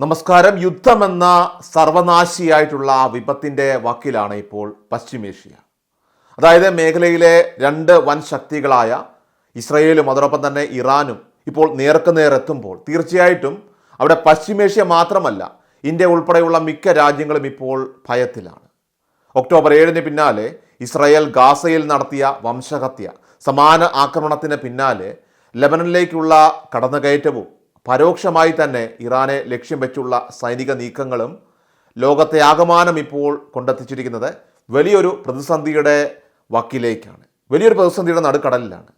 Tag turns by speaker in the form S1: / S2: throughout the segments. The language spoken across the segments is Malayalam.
S1: നമസ്കാരം. യുദ്ധമെന്ന സർവനാശിയായിട്ടുള്ള വിപത്തിന്റെ വക്കിലാണ് ഇപ്പോൾ പശ്ചിമേഷ്യ. അതായത് മേഖലയിലെ രണ്ട് വൻ ശക്തികളായ ഇസ്രയേലും അതോടൊപ്പം തന്നെ ഇറാനും ഇപ്പോൾ നേർക്കുനേർ നേരെത്തുമ്പോൾ തീർച്ചയായിട്ടും അവിടെ പശ്ചിമേഷ്യ മാത്രമല്ല ഇന്ത്യ ഉൾപ്പെടെയുള്ള മിക്ക രാജ്യങ്ങളും ഇപ്പോൾ ഭയത്തിലാണ്. ഒക്ടോബർ ഏഴിന് പിന്നാലെ ഇസ്രയേൽ ഗാസയിൽ നടത്തിയ വംശഹത്യ സമാന ആക്രമണത്തിന് പിന്നാലെ ലെബനനിലേക്കുള്ള കടന്നുകയറ്റവും പരോക്ഷമായി തന്നെ ഇറാനെ ലക്ഷ്യം വെച്ചുള്ള സൈനിക നീക്കങ്ങളും ലോകത്തെ ആകമാനം ഇപ്പോൾ കൊണ്ടെത്തിച്ചിരിക്കുന്നത് വലിയൊരു പ്രതിസന്ധിയുടെ വക്കിലേക്കാണ്. വലിയൊരു പ്രതിസന്ധിയുടെ നടുക്കടലിലാണ്.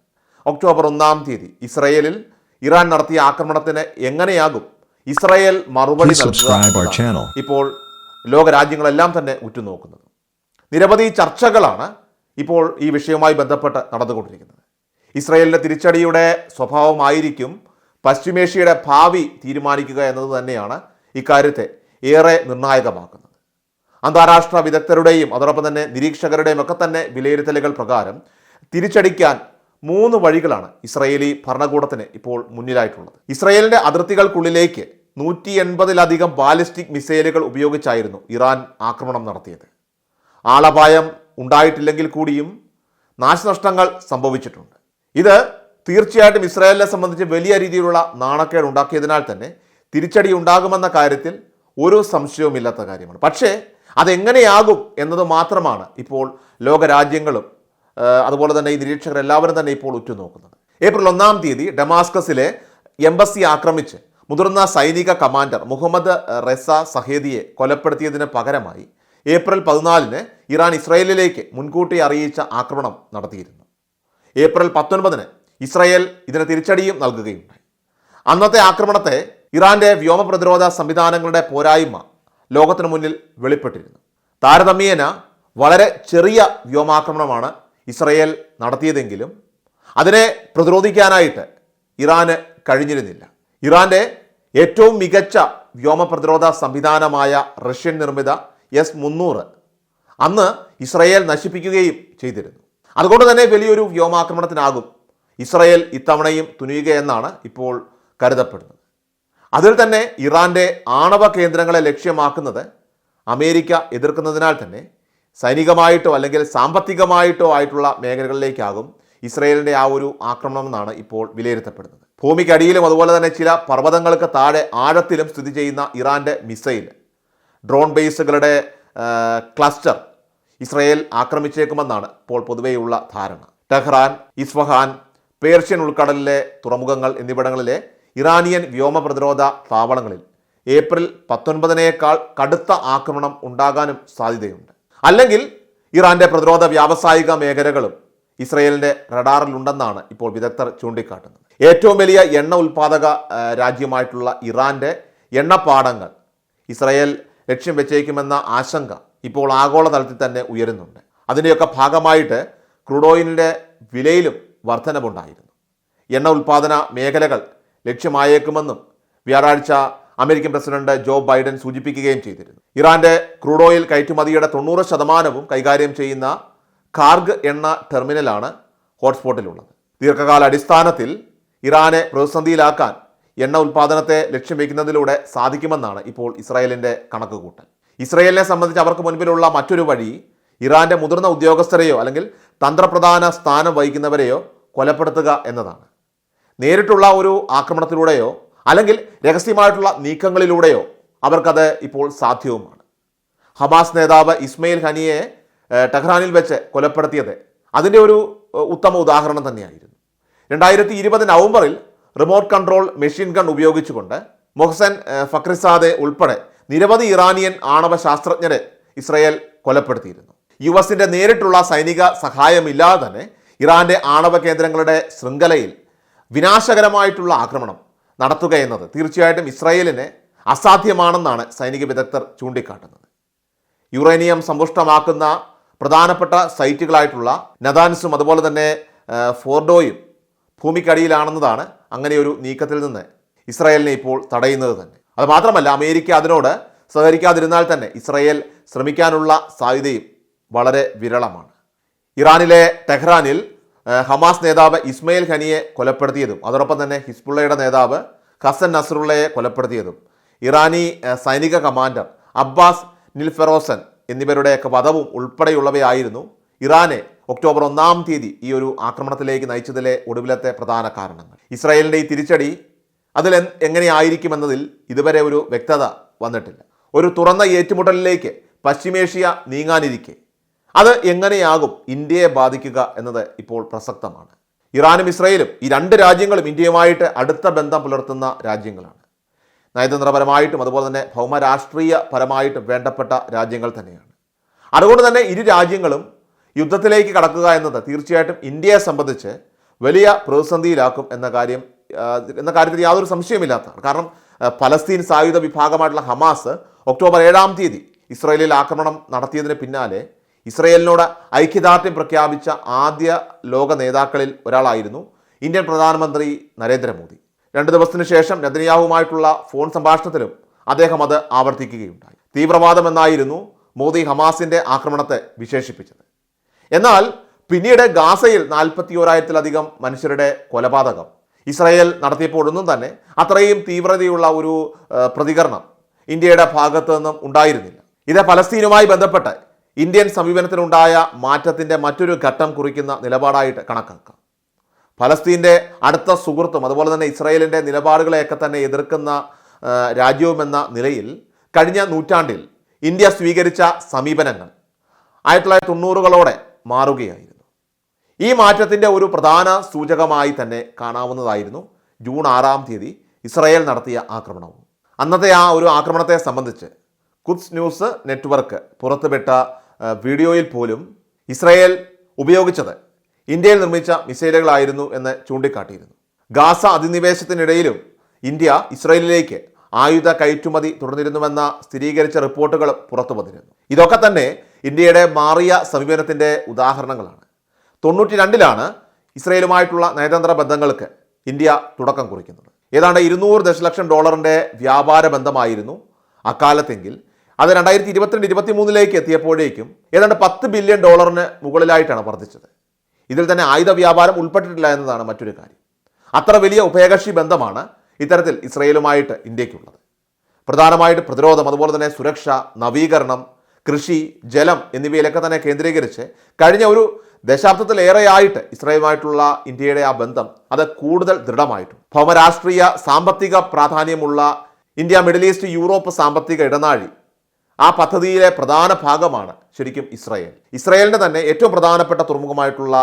S1: ഒക്ടോബർ ഒന്നാം തീയതി ഇസ്രയേലിൽ ഇറാൻ നടത്തിയ ആക്രമണത്തിന് എങ്ങനെയാകും? ഇസ്രയേൽ മറുപടി. നൽകുക ഇപ്പോൾ ലോകരാജ്യങ്ങളെല്ലാം തന്നെ ഉറ്റുനോക്കുന്നത്. നിരവധി ചർച്ചകളാണ് ഇപ്പോൾ ഈ വിഷയവുമായി ബന്ധപ്പെട്ട് നടന്നുകൊണ്ടിരിക്കുന്നത്. ഇസ്രയേലിന്റെ തിരിച്ചടിയുടെ സ്വഭാവമായിരിക്കും പശ്ചിമേഷ്യയുടെ ഭാവി തീരുമാനിക്കുക എന്നത് തന്നെയാണ് ഇക്കാര്യത്തെ ഏറെ നിർണായകമാക്കുന്നത്. അന്താരാഷ്ട്ര വിദഗ്ധരുടെയും അതോടൊപ്പം തന്നെ നിരീക്ഷകരുടെയും ഒക്കെ തന്നെ വിലയിരുത്തലുകൾ പ്രകാരം തിരിച്ചടിക്കാൻ മൂന്ന് വഴികളാണ് ഇസ്രയേലി ഭരണകൂടത്തിന് ഇപ്പോൾ മുന്നിലായിട്ടുള്ളത്. ഇസ്രയേലിന്റെ അതിർത്തികൾക്കുള്ളിലേക്ക് നൂറ്റി എൺപതിലധികം ബാലിസ്റ്റിക് മിസൈലുകൾ ഉപയോഗിച്ചായിരുന്നു ഇറാൻ ആക്രമണം നടത്തിയത്. ആളപായം ഉണ്ടായിട്ടില്ലെങ്കിൽ കൂടിയും നാശനഷ്ടങ്ങൾ സംഭവിച്ചിട്ടുണ്ട്. ഇത് തീർച്ചയായിട്ടും ഇസ്രായേലിനെ സംബന്ധിച്ച് വലിയ രീതിയിലുള്ള നാണക്കേട് ഉണ്ടാക്കിയതിനാൽ തന്നെ തിരിച്ചടി ഉണ്ടാകുമെന്ന കാര്യത്തിൽ ഒരു സംശയവുമില്ലാത്ത കാര്യമാണ്. പക്ഷേ അതെങ്ങനെയാകും എന്നത് മാത്രമാണ് ഇപ്പോൾ ലോകരാജ്യങ്ങളും അതുപോലെ തന്നെ ഈ നിരീക്ഷകർ എല്ലാവരും തന്നെ ഇപ്പോൾ ഉറ്റുനോക്കുന്നത്. ഏപ്രിൽ ഒന്നാം തീയതി ഡമാസ്കസിലെ എംബസി ആക്രമിച്ച് മുതിർന്ന സൈനിക കമാൻഡർ മുഹമ്മദ് റെസ സഹേദിയെ കൊലപ്പെടുത്തിയതിന് പകരമായി ഏപ്രിൽ പതിനാലിന് ഇറാൻ ഇസ്രയേലിലേക്ക് മുൻകൂട്ടി അറിയിച്ച ആക്രമണം നടത്തിയിരുന്നു. ഏപ്രിൽ പത്തൊൻപതിന് ഇസ്രായേൽ ഇതിന് തിരിച്ചടിയും നൽകുകയുണ്ടായി അന്നത്തെ ആക്രമണത്തെ ഇറാന്റെ വ്യോമ പ്രതിരോധ സംവിധാനങ്ങളുടെ പോരായ്മ ലോകത്തിനു മുന്നിൽ വെളിപ്പെട്ടിരുന്നു. താരതമ്യേന വളരെ ചെറിയ വ്യോമാക്രമണമാണ് ഇസ്രയേൽ നടത്തിയതെങ്കിലും അതിനെ പ്രതിരോധിക്കാനായിട്ട് ഇറാന് കഴിഞ്ഞിരുന്നില്ല. ഇറാന്റെ ഏറ്റവും മികച്ച വ്യോമ പ്രതിരോധ സംവിധാനമായ റഷ്യൻ നിർമ്മിത എസ് മുന്നൂറ് അന്ന് ഇസ്രയേൽ നശിപ്പിക്കുകയും ചെയ്തിരുന്നു. അതുകൊണ്ട് തന്നെ വലിയൊരു വ്യോമാക്രമണത്തിനാകും ഇസ്രയേൽ ഇത്തവണയും തുനിയുകയെന്നാണ് ഇപ്പോൾ കരുതപ്പെടുന്നത്. അതിൽ തന്നെ ഇറാന്റെ ആണവ കേന്ദ്രങ്ങളെ ലക്ഷ്യമാക്കുന്നത് അമേരിക്ക എതിർക്കുന്നതിനാൽ തന്നെ സൈനികമായിട്ടോ അല്ലെങ്കിൽ സാമ്പത്തികമായിട്ടോ ആയിട്ടുള്ള മേഖലകളിലേക്കാകും ഇസ്രയേലിന്റെ ആ ഒരു ആക്രമണം എന്നാണ് ഇപ്പോൾ വിലയിരുത്തപ്പെടുന്നത്. ഭൂമിക്കടിയിലും അതുപോലെ തന്നെ ചില പർവതങ്ങൾക്ക് താഴെ ആഴത്തിലും സ്ഥിതി ചെയ്യുന്ന ഇറാന്റെ മിസൈൽ ഡ്രോൺ ബേസുകളുടെ ക്ലസ്റ്റർ ഇസ്രയേൽ ആക്രമിച്ചേക്കുമെന്നാണ് ഇപ്പോൾ പൊതുവെയുള്ള ധാരണ. ടെഹ്റാൻ ഇസ്ഫഹാൻ പേർഷ്യൻ ഉൾക്കടലിലെ തുറമുഖങ്ങൾ എന്നിവിടങ്ങളിലെ ഇറാനിയൻ വ്യോമ പ്രതിരോധ താവളങ്ങളിൽ ഏപ്രിൽ പത്തൊൻപതിനേക്കാൾ കടുത്ത ആക്രമണം ഉണ്ടാകാനും സാധ്യതയുണ്ട്. അല്ലെങ്കിൽ ഇറാന്റെ പ്രതിരോധ വ്യാവസായിക മേഖലകളും ഇസ്രയേലിന്റെ റഡാറിലുണ്ടെന്നാണ് ഇപ്പോൾ വിദഗ്ധർ ചൂണ്ടിക്കാട്ടുന്നത്. ഏറ്റവും വലിയ എണ്ണ ഉൽപാദക രാജ്യമായിട്ടുള്ള ഇറാന്റെ എണ്ണപ്പാടങ്ങൾ ഇസ്രയേൽ ലക്ഷ്യം വെച്ചേക്കുമെന്ന ആശങ്ക ഇപ്പോൾ ആഗോളതലത്തിൽ തന്നെ ഉയരുന്നുണ്ട്. അതിന്റെയൊക്കെ ഭാഗമായിട്ട് ക്രൂഡ് ഓയിലിന്റെ വിലയിലും വർധനവുണ്ടായിരുന്നു. എണ്ണ ഉൽപ്പാദന മേഖലകൾ ലക്ഷ്യമായേക്കുമെന്നും വ്യാഴാഴ്ച അമേരിക്കൻ പ്രസിഡന്റ് ജോ ബൈഡൻ സൂചിപ്പിക്കുകയും ചെയ്തിരുന്നു. ഇറാന്റെ ക്രൂഡ് ഓയിൽ കയറ്റുമതിയുടെ തൊണ്ണൂറ് ശതമാനവും കൈകാര്യം ചെയ്യുന്ന കാർഗ് എണ്ണ ടെർമിനലാണ് ഹോട്ട്സ്പോട്ടിലുള്ളത്. ദീർഘകാല അടിസ്ഥാനത്തിൽ ഇറാനെ പ്രതിസന്ധിയിലാക്കാൻ എണ്ണ ഉൽപ്പാദനത്തെ ലക്ഷ്യം വയ്ക്കുന്നതിലൂടെ സാധിക്കുമെന്നാണ് ഇപ്പോൾ ഇസ്രായേലിന്റെ കണക്കുകൂട്ടൽ. ഇസ്രായേലിനെ സംബന്ധിച്ച് അവർക്ക് മുൻപിലുള്ള മറ്റൊരു വഴി ഇറാന്റെ മുതിർന്ന ഉദ്യോഗസ്ഥരെയോ അല്ലെങ്കിൽ തന്ത്രപ്രധാന സ്ഥാനം വഹിക്കുന്നവരെയോ കൊലപ്പെടുത്തുക എന്നതാണ്. നേരിട്ടുള്ള ഒരു ആക്രമണത്തിലൂടെയോ അല്ലെങ്കിൽ രഹസ്യമായിട്ടുള്ള നീക്കങ്ങളിലൂടെയോ അവർക്കത് ഇപ്പോൾ സാധ്യവുമാണ്. ഹമാസ് നേതാവ് ഇസ്മയിൽ ഹനിയെ ടെഹ്റാനിൽ വെച്ച് കൊലപ്പെടുത്തിയത് അതിന്റെ ഒരു ഉത്തമ ഉദാഹരണം തന്നെയായിരുന്നു. രണ്ടായിരത്തി ഇരുപത് നവംബറിൽ റിമോട്ട് കൺട്രോൾ മെഷീൻ ഗൺ ഉപയോഗിച്ചുകൊണ്ട് മൊഹസൻ ഫക്രിസാദെ ഉൾപ്പെടെ നിരവധി ഇറാനിയൻ ആണവ ശാസ്ത്രജ്ഞരെ ഇസ്രയേൽ കൊലപ്പെടുത്തിയിരുന്നു. യു എസിന്റെ നേരിട്ടുള്ള സൈനിക സഹായമില്ലാതെ തന്നെ ഇറാന്റെ ആണവ കേന്ദ്രങ്ങളുടെ ശൃംഖലയിൽ വിനാശകരമായിട്ടുള്ള ആക്രമണം നടത്തുക എന്നത് തീർച്ചയായിട്ടും ഇസ്രായേലിന് അസാധ്യമാണെന്നാണ് സൈനിക വിദഗ്ധർ ചൂണ്ടിക്കാട്ടുന്നത്. യുറേനിയം സമ്പുഷ്ടമാക്കുന്ന പ്രധാനപ്പെട്ട സൈറ്റുകളായിട്ടുള്ള നദാൻസും അതുപോലെ തന്നെ ഫോർഡോയും ഭൂമിക്കടിയിലാണെന്നതാണ് അങ്ങനെയൊരു നീക്കത്തിൽ നിന്ന് ഇസ്രായേലിനെ ഇപ്പോൾ തടയുന്നത് തന്നെ. അത് മാത്രമല്ല അമേരിക്ക അതിനോട് സഹകരിക്കാതിരുന്നാൽ തന്നെ ഇസ്രായേൽ ശ്രമിക്കാനുള്ള സാധ്യതയും വളരെ വിരളമാണ്. ഇറാനിലെ ടെഹ്റാനിൽ ഹമാസ് നേതാവ് ഇസ്മയിൽ ഖനിയെ കൊലപ്പെടുത്തിയതും അതോടൊപ്പം തന്നെ ഹിസ്ബുള്ളയുടെ നേതാവ് ഹസൻ നസറുള്ളയെ കൊലപ്പെടുത്തിയതും ഇറാനി സൈനിക കമാൻഡർ അബ്ബാസ് നിൽഫെറോസൻ എന്നിവരുടെയൊക്കെ വധവും ഉൾപ്പെടെയുള്ളവയായിരുന്നു ഇറാനെ ഒക്ടോബർ ഒന്നാം തീയതി ഈ ഒരു ആക്രമണത്തിലേക്ക് നയിച്ചതിലെ ഒടുവിലത്തെ പ്രധാന കാരണങ്ങൾ. ഇസ്രായേലിന്റെ ഈ തിരിച്ചടി അതിൽ എങ്ങനെയായിരിക്കുമെന്നതിൽ ഇതുവരെ ഒരു വ്യക്തത വന്നിട്ടില്ല. ഒരു തുറന്ന ഏറ്റുമുട്ടലിലേക്ക് പശ്ചിമേഷ്യ നീങ്ങാനിരിക്കെ. അത് എങ്ങനെയാകും ഇന്ത്യയെ ബാധിക്കുക എന്നത് ഇപ്പോൾ പ്രസക്തമാണ്. ഇറാനും ഇസ്രയേലും ഈ രണ്ട് രാജ്യങ്ങളും ഇന്ത്യയുമായിട്ട് അടുത്ത ബന്ധം പുലർത്തുന്ന രാജ്യങ്ങളാണ്. നയതന്ത്രപരമായിട്ടും അതുപോലെ തന്നെ ഭൗമരാഷ്ട്രീയപരമായിട്ടും വേണ്ടപ്പെട്ട രാജ്യങ്ങൾ തന്നെയാണ്. അതുകൊണ്ട് തന്നെ ഇരു രാജ്യങ്ങളും യുദ്ധത്തിലേക്ക് കടക്കുക എന്നത് തീർച്ചയായിട്ടും ഇന്ത്യയെ സംബന്ധിച്ച് വലിയ പ്രതിസന്ധിയിലാക്കും എന്ന കാര്യം എന്ന കാര്യത്തിൽ യാതൊരു സംശയമില്ലാത്തതാണ്. കാരണം പലസ്തീൻ സായുധ വിഭാഗമായിട്ടുള്ള ഹമാസ് ഒക്ടോബർ ഏഴാം തീയതി ഇസ്രയേലിൽ ആക്രമണം നടത്തിയതിന് പിന്നാലെ ഇസ്രയേലിനോട് ഐക്യദാർഢ്യം പ്രഖ്യാപിച്ച ആദ്യ ലോക നേതാക്കളിൽ ഒരാളായിരുന്നു ഇന്ത്യൻ പ്രധാനമന്ത്രി നരേന്ദ്രമോദി. രണ്ട് ദിവസത്തിനു ശേഷം നെതന്യാഹുവുമായിട്ടുള്ള ഫോൺ സംഭാഷണത്തിലും അദ്ദേഹം അത് ആവർത്തിക്കുകയുണ്ടായി. തീവ്രവാദം എന്നായിരുന്നു മോദി ഹമാസിന്റെ ആക്രമണത്തെ വിശേഷിപ്പിച്ചത്. എന്നാൽ പിന്നീട് ഗാസയിൽ നാൽപ്പത്തി ഓരായിരത്തിലധികം മനുഷ്യരുടെ കൊലപാതകം ഇസ്രായേൽ നടത്തിയപ്പോഴൊന്നും തന്നെ അത്രയും തീവ്രതയുള്ള ഒരു പ്രതികരണം ഇന്ത്യയുടെ ഭാഗത്തു നിന്നും ഉണ്ടായിരുന്നില്ല. ഇത് ഫലസ്തീനുമായി ബന്ധപ്പെട്ട് ഇന്ത്യൻ സമീപനത്തിനുണ്ടായ മാറ്റത്തിന്റെ മറ്റൊരു ഘട്ടം കുറിക്കുന്ന നിലപാടായിട്ട് കണക്കാക്കാം. ഫലസ്തീന്റെ അടുത്ത സുഹൃത്തും അതുപോലെ തന്നെ ഇസ്രായേലിന്റെ നിലപാടുകളെയൊക്കെ തന്നെ എതിർക്കുന്ന രാജ്യവുമെന്ന നിലയിൽ കഴിഞ്ഞ നൂറ്റാണ്ടിൽ ഇന്ത്യ സ്വീകരിച്ച സമീപനങ്ങൾ ആയിരത്തി തൊള്ളായിരത്തി തൊണ്ണൂറുകളോടെ മാറുകയായിരുന്നു. ഈ മാറ്റത്തിന്റെ ഒരു പ്രധാന സൂചകമായി തന്നെ കാണാവുന്നതായിരുന്നു ജൂൺ ആറാം തീയതി ഇസ്രായേൽ നടത്തിയ ആക്രമണവും. അന്നത്തെ ആ ഒരു ആക്രമണത്തെ സംബന്ധിച്ച് കുത്സ് ന്യൂസ് നെറ്റ്വർക്ക് പുറത്തുവിട്ട വീഡിയോയിൽ പോലും ഇസ്രായേൽ ഉപയോഗിച്ചത് ഇന്ത്യയിൽ നിർമ്മിച്ച മിസൈലുകളായിരുന്നു എന്ന് ചൂണ്ടിക്കാട്ടിയിരുന്നു. ഗാസ അധിനിവേശത്തിനിടയിലും ഇന്ത്യ ഇസ്രായേലിലേക്ക് ആയുധ കയറ്റുമതി തുടർന്നിരുന്നുവെന്ന സ്ഥിരീകരിച്ച റിപ്പോർട്ടുകൾ പുറത്തു വന്നിരുന്നു. ഇതൊക്കെ തന്നെ ഇന്ത്യയുടെ മാറിയ സമീപനത്തിന്റെ ഉദാഹരണങ്ങളാണ്. തൊണ്ണൂറ്റി രണ്ടിലാണ് ഇസ്രയേലുമായിട്ടുള്ള നയതന്ത്ര ബന്ധങ്ങൾക്ക് ഇന്ത്യ തുടക്കം കുറിക്കുന്നത്. ഏതാണ്ട് ഇരുന്നൂറ് ദശലക്ഷം ഡോളറിന്റെ വ്യാപാര ബന്ധമായിരുന്നു അക്കാലത്തെങ്കിൽ അത് രണ്ടായിരത്തി ഇരുപത്തിരണ്ട് ഇരുപത്തി മൂന്നിലേക്ക് എത്തിയപ്പോഴേക്കും ഏതാണ്ട് പത്ത് ബില്യൺ ഡോളറിന് മുകളിലായിട്ടാണ് വർദ്ധിച്ചത്. ഇതിൽ തന്നെ ആയുധ വ്യാപാരം ഉൾപ്പെട്ടിട്ടില്ല എന്നതാണ് മറ്റൊരു കാര്യം. അത്ര വലിയ ഉഭയകക്ഷി ബന്ധമാണ് ഇത്തരത്തിൽ ഇസ്രയേലുമായിട്ട് ഇന്ത്യക്കുള്ളത്. പ്രധാനമായിട്ട് പ്രതിരോധം അതുപോലെ തന്നെ സുരക്ഷ നവീകരണം കൃഷി ജലം എന്നിവയിലൊക്കെ തന്നെ കേന്ദ്രീകരിച്ച് കഴിഞ്ഞ ഒരു ദശാബ്ദത്തിലേറെയായിട്ട് ഇസ്രായേലുമായിട്ടുള്ള ഇന്ത്യയുടെ ആ ബന്ധം അത് കൂടുതൽ ദൃഢമായിട്ടും. ഭൗമരാഷ്ട്രീയ സാമ്പത്തിക പ്രാധാന്യമുള്ള ഇന്ത്യ മിഡിൽ ഈസ്റ്റ് യൂറോപ്പ് സാമ്പത്തിക ഇടനാഴി ആ പദ്ധതിയിലെ പ്രധാന ഭാഗമാണ് ശരിക്കും ഇസ്രായേൽ. ഇസ്രായേലിന്റെ തന്നെ ഏറ്റവും പ്രധാനപ്പെട്ട തുറമുഖമായിട്ടുള്ള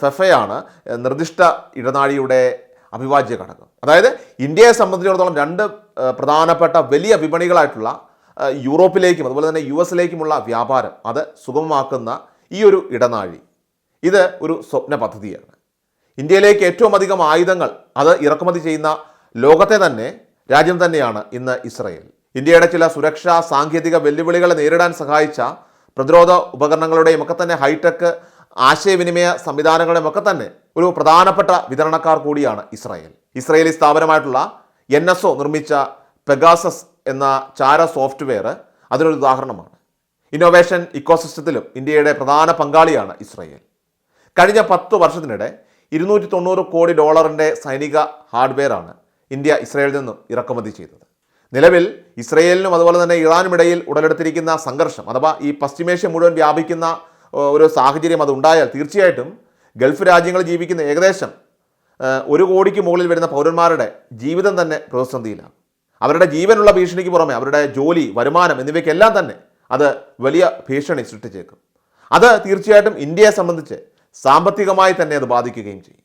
S1: ഫെഫയാണ് നിർദ്ദിഷ്ട ഇടനാഴിയുടെ അവിഭാജ്യ ഘടകം. അതായത് ഇന്ത്യയെ സംബന്ധിച്ചിടത്തോളം രണ്ട് പ്രധാനപ്പെട്ട വലിയ വിപണികളായിട്ടുള്ള യൂറോപ്പിലേക്കും അതുപോലെ തന്നെ യു എസിലേക്കുമുള്ള വ്യാപാരം അത് സുഗമമാക്കുന്ന ഈ ഒരു ഇടനാഴി. ഇത് ഒരു സ്വപ്ന പദ്ധതിയാണ്. ഇന്ത്യയിലേക്ക് ഏറ്റവും അധികം ആയുധങ്ങൾ അത് ഇറക്കുമതി ചെയ്യുന്ന ലോകത്തെ തന്നെ രാജ്യം തന്നെയാണ് ഇന്ന് ഇസ്രയേൽ. ഇന്ത്യയുടെ ചില സുരക്ഷാ സാങ്കേതിക വെല്ലുവിളികളെ നേരിടാൻ സഹായിച്ച പ്രതിരോധ ഉപകരണങ്ങളുടെയും ഒക്കെ തന്നെ ഹൈടെക് ആശയവിനിമയ സംവിധാനങ്ങളുടെയും ഒക്കെ തന്നെ ഒരു പ്രധാനപ്പെട്ട വിതരണക്കാർ കൂടിയാണ് ഇസ്രായേൽ. ഇസ്രായേലി സ്ഥാപനമായിട്ടുള്ള എൻ എസ് ഒ നിർമ്മിച്ച പെഗാസസ് എന്ന ചാര സോഫ്റ്റ്വെയർ അതിനൊരു ഉദാഹരണമാണ്. ഇന്നോവേഷൻ ഇക്കോസിസ്റ്റത്തിലും ഇന്ത്യയുടെ പ്രധാന പങ്കാളിയാണ് ഇസ്രായേൽ. കഴിഞ്ഞ പത്ത് വർഷത്തിനിടെ ഇരുന്നൂറ്റി തൊണ്ണൂറ് കോടി ഡോളറിന്റെ സൈനിക ഹാർഡ്വെയറാണ് ഇന്ത്യ ഇസ്രായേലിൽ നിന്നും ഇറക്കുമതി ചെയ്തത്. നിലവിൽ ഇസ്രയേലിനും അതുപോലെ തന്നെ ഇറാനും ഇടയിൽ ഉടലെടുത്തിരിക്കുന്ന സംഘർഷം അഥവാ ഈ പശ്ചിമേഷ്യ മുഴുവൻ വ്യാപിക്കുന്ന ഒരു സാഹചര്യം അതുണ്ടായാൽ തീർച്ചയായിട്ടും ഗൾഫ് രാജ്യങ്ങളിൽ ജീവിക്കുന്ന ഏകദേശം ഒരു കോടിക്ക് മുകളിൽ വരുന്ന പൗരന്മാരുടെ ജീവിതം തന്നെ പ്രതിസന്ധിയിലാണ്. അവരുടെ ജീവനുള്ള ഭീഷണിക്ക് പുറമെ അവരുടെ ജോലി വരുമാനം എന്നിവയ്ക്കെല്ലാം തന്നെ അത് വലിയ ഭീഷണി സൃഷ്ടിച്ചേക്കും. അത് തീർച്ചയായിട്ടും ഇന്ത്യയെ സംബന്ധിച്ച് സാമ്പത്തികമായി തന്നെ അത് ബാധിക്കുകയും ചെയ്യും.